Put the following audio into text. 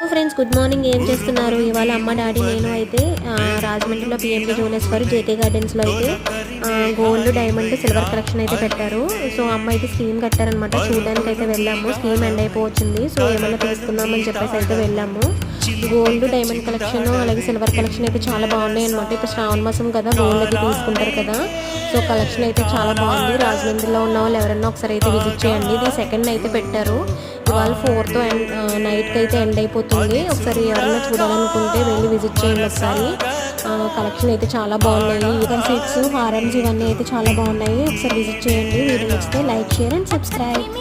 Friends good morning ఏం చేస్తున్నారు? ఇవాళ అమ్మ డాడీ నేను అయితే రాజమండ్రిలో పిఎండి జ్యువెలర్స్ వారు జేకే గార్డెన్స్లో అయితే గోల్డ్ డైమండ్ సిల్వర్ కలెక్షన్ అయితే పెట్టారు. సో అమ్మ అయితే స్కీమ్ కట్టారనమాట చూడడానికి అయితే వెళ్ళాము. Scheme end అయిపోవచ్చింది. సో ఏమైనా తీసుకుందామని చెప్పేసి అయితే వెళ్ళాము. గోల్డ్ డైమండ్ కలెక్షన్ అలాగే సిల్వర్ కలెక్షన్ అయితే చాలా బాగున్నాయి అనమాట ఇప్పుడు శ్రావణ మాసం కదా గోల్డ్ అయితే తీసుకుంటారు కదా. సో కలెక్షన్ అయితే చాలా బాగుంది. రాజమండ్రిలో ఉన్న వాళ్ళు ఎవరైనా ఒకసారి అయితే విజిట్ చేయండి. ఇది సెకండ్ అయితే పెట్టారు. ఇవాళ ఫోర్త్ ఎండ్ నైట్కి అయితే ఎండ్ అయిపోతుంది. ఒకసారి ఎవరైనా చూడాలనుకుంటే వెళ్ళి విజిట్ చేయండి ఒకసారి. కలెక్షన్ అయితే చాలా బాగున్నాయి. ఈవెన్ సెట్స్ హారమ్స్ ఇవన్నీ అయితే చాలా బాగున్నాయి. ఒకసారి విజిట్ చేయండి. వీడియో నచ్చితే లైక్ షేర్ అండ్ సబ్స్క్రైబ్.